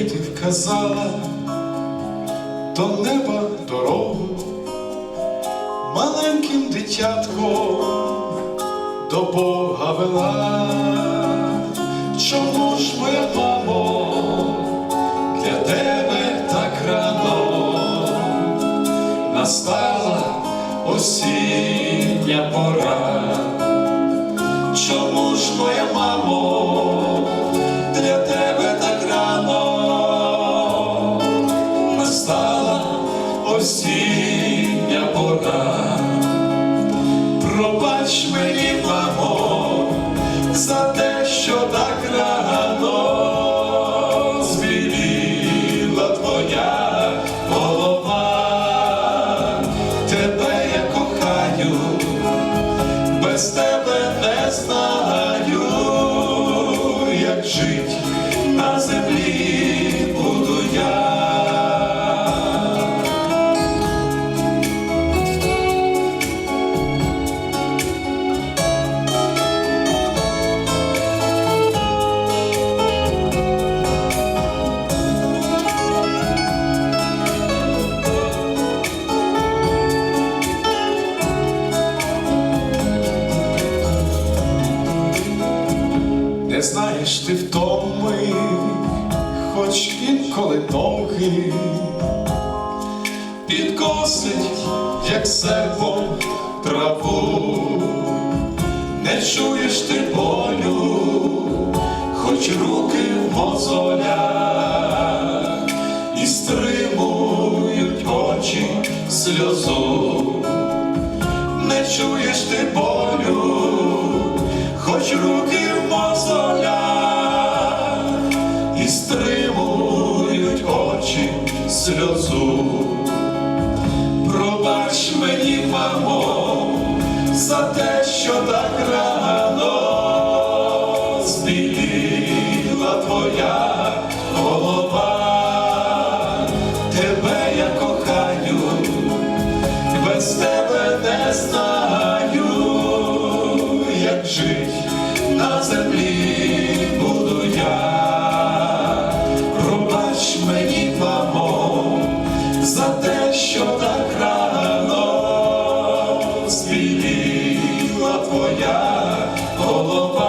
вказала до неба дорогу, маленьким дитятком до Бога вела. Чому ж моя мамо, для тебе так рано настала осіння пора? Чому ж моя без тебе не знаю, Не знаєш ти втоми, хоч інколи ноги підкосить, як серпом траву, не чуєш ти болю, хоч руки в мозолях. І стримують очі сльозу, не чуєш ти болю хоч руки і стримують очі сльозу. Пробач мені, мамо, за те, що так рано збіліла твоя голова. Тебе я кохаю, без тебе не знаю, голова.